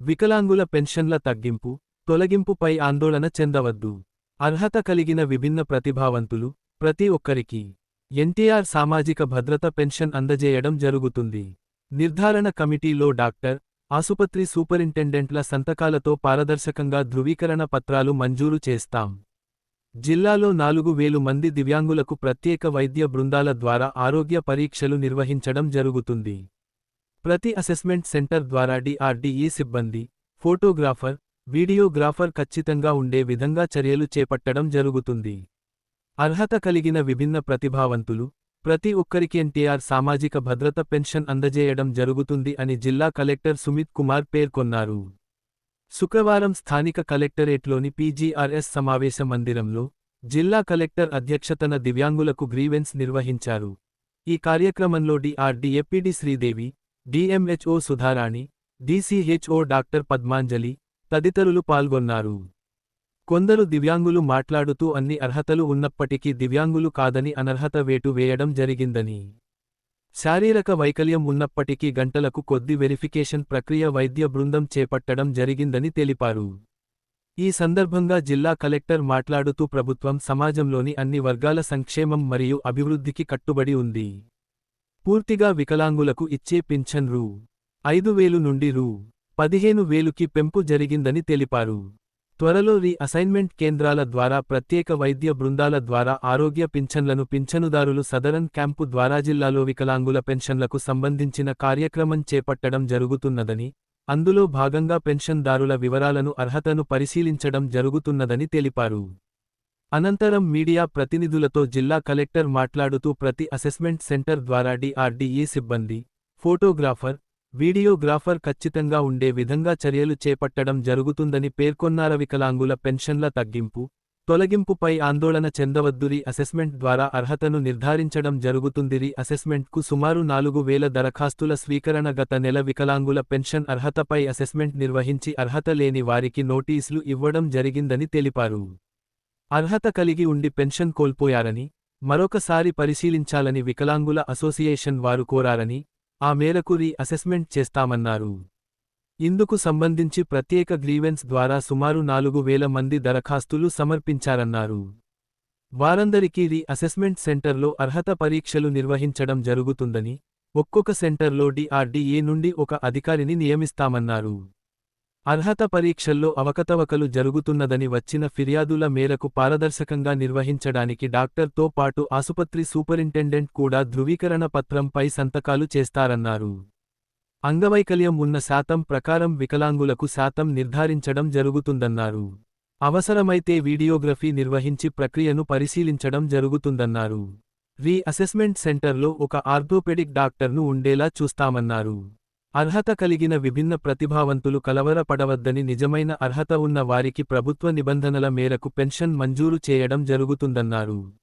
వికలాంగుల పెన్షన్ల తగ్గింపు తొలగింపుపై ఆందోళన చెందవద్దు. అర్హత కలిగిన విభిన్న ప్రతిభావంతులు ప్రతి ఒక్కరికి ఎన్టీఆర్ సామాజిక భద్రత పెన్షన్ అందజేయడం జరుగుతుంది. నిర్ధారణ కమిటీలో డాక్టర్ ఆసుపత్రి సూపరింటెండెంట్ల సంతకాలతో పారదర్శకంగా ధృవీకరణ పత్రాలు మంజూరు చేస్తాం. జిల్లాలో నాలుగు వేలు మంది దివ్యాంగులకు ప్రత్యేక వైద్య బృందాల ద్వారా ఆరోగ్య పరీక్షలు నిర్వహించడం జరుగుతుంది. ప్రతి అసెస్మెంట్ సెంటర్ ద్వారా డిఆర్డీఈ సిబ్బంది ఫోటోగ్రాఫర్ వీడియోగ్రాఫర్ ఖచ్చితంగా ఉండే విధంగా చర్యలు చేపట్టడం జరుగుతుంది. అర్హత కలిగిన విభిన్న ప్రతిభావంతులు ప్రతి ఒక్కరికి ఎన్టీఆర్ సామాజిక భద్రత పెన్షన్ అందజేయడం జరుగుతుంది అని జిల్లా కలెక్టర్ సుమిత్ కుమార్ పేర్కొన్నారు. శుక్రవారం స్థానిక కలెక్టరేట్లోని పీజీఆర్ఎస్ సమావేశ మందిరంలో జిల్లా కలెక్టర్ అధ్యక్షతన దివ్యాంగులకు గ్రీవెన్స్ నిర్వహించారు. ఈ కార్యక్రమంలో DRDA PD Sridevi DMHO Sudharani DCHO doctor Padmanjali తదితరులు పాల్గొన్నారు. కొందరు దివ్యాంగులు మాట్లాడుతూ అన్ని అర్హతలు ఉన్నప్పటికీ దివ్యాంగులు కాదని అనర్హత వేటు వేయడం జరిగిందని. శారీరక వైకల్యం ఉన్నప్పటికీ గంటలకు కొద్ది వెరిఫికేషన్ ప్రక్రియ వైద్య బృందం చేపట్టడం జరిగిందని తెలిపారు. ఈ సందర్భంగా జిల్లా కలెక్టర్ మాట్లాడుతూ ప్రభుత్వం సమాజంలోని అన్ని వర్గాల సంక్షేమం మరియు అభివృద్ధికి కట్టుబడి ఉంది. పూర్తిగా వికలాంగులకు ఇచ్చే పింఛన్ రూ. ఐదు వేలు నుండి రూ. పదిహేను వేలుకి పెంపు జరిగిందని తెలిపారు. త్వరలో రీ అసైన్మెంట్ కేంద్రాల ద్వారా ప్రత్యేక వైద్య బృందాల ద్వారా ఆరోగ్య పింఛన్లను పింఛనుదారులు సదరన్ క్యాంపు ద్వారా జిల్లాలో వికలాంగుల పెన్షన్లకు సంబంధించిన కార్యక్రమం చేపట్టడం జరుగుతున్నదని అందులో భాగంగా పెన్షన్దారుల వివరాలను అర్హతను పరిశీలించడం జరుగుతున్నదని తెలిపారు. అనంతరం మీడియా ప్రతినిధులతో జిల్లా కలెక్టర్ మాట్లాడుతూ ప్రతి అసెస్మెంట్ సెంటర్ ద్వారా డిఆర్డీఈ సిబ్బంది ఫోటోగ్రాఫర్ వీడియోగ్రాఫర్ ఖచ్చితంగా ఉండే విధంగా చర్యలు చేపట్టడం జరుగుతుందని పేర్కొన్నార. వికలాంగుల పెన్షన్ల తగ్గింపు తొలగింపుపై ఆందోళన చెందవద్దురి. అసెస్మెంట్ ద్వారా అర్హతను నిర్ధారించడం జరుగుతుందిరి. అసెస్మెంట్కు సుమారు నాలుగు వేల దరఖాస్తుల స్వీకరణ గత నెల వికలాంగుల పెన్షన్ అర్హతపై అసెస్మెంట్ నిర్వహించి అర్హత లేని వారికి నోటీసులు ఇవ్వడం జరిగిందని తెలిపారు. అర్హత కలిగి ఉండి పెన్షన్ కోల్పోయారని మరొకసారి పరిశీలించాలని వికలాంగుల అసోసియేషన్ వారు కోరారని ఆ మేరకు రీ అసెస్మెంట్ చేస్తామన్నారు. ఇందుకు సంబంధించి ప్రత్యేక గ్రీవెన్స్ ద్వారా సుమారు నాలుగు వేల మంది దరఖాస్తులు సమర్పించారన్నారు. వారందరికీ రీ అసెస్మెంట్ సెంటర్లో అర్హత పరీక్షలు నిర్వహించడం జరుగుతుందని ఒక్కొక్క సెంటర్లో డిఆర్డీఏ నుండి ఒక అధికారిని నియమిస్తామన్నారు. అర్హత పరీక్షల్లో అవకతవకలు జరుగుతున్నదని వచ్చిన ఫిర్యాదుల మేరకు పారదర్శకంగా నిర్వహించడానికి డాక్టర్తో పాటు ఆసుపత్రి సూపరింటెండెంట్ కూడా ధృవీకరణ పత్రంపై సంతకాలు చేస్తారన్నారు. అంగవైకల్యం ఉన్న శాతం ప్రకారం వికలాంగులకు శాతం నిర్ధారించడం జరుగుతుందన్నారు. అవసరమైతే వీడియోగ్రఫీ నిర్వహించి ప్రక్రియను పరిశీలించడం జరుగుతుందన్నారు. రీ అసెస్మెంట్ సెంటర్లో ఒక ఆర్థోపెడిక్ డాక్టర్ను ఉండేలా చూస్తామన్నారు. అర్హత కలిగిన విభిన్న ప్రతిభావంతులు కలవరపడవద్దని నిజమైన అర్హత ఉన్న వారికి ప్రభుత్వ నిబంధనల మేరకు పెన్షన్ మంజూరు చేయడం జరుగుతుందన్నారు.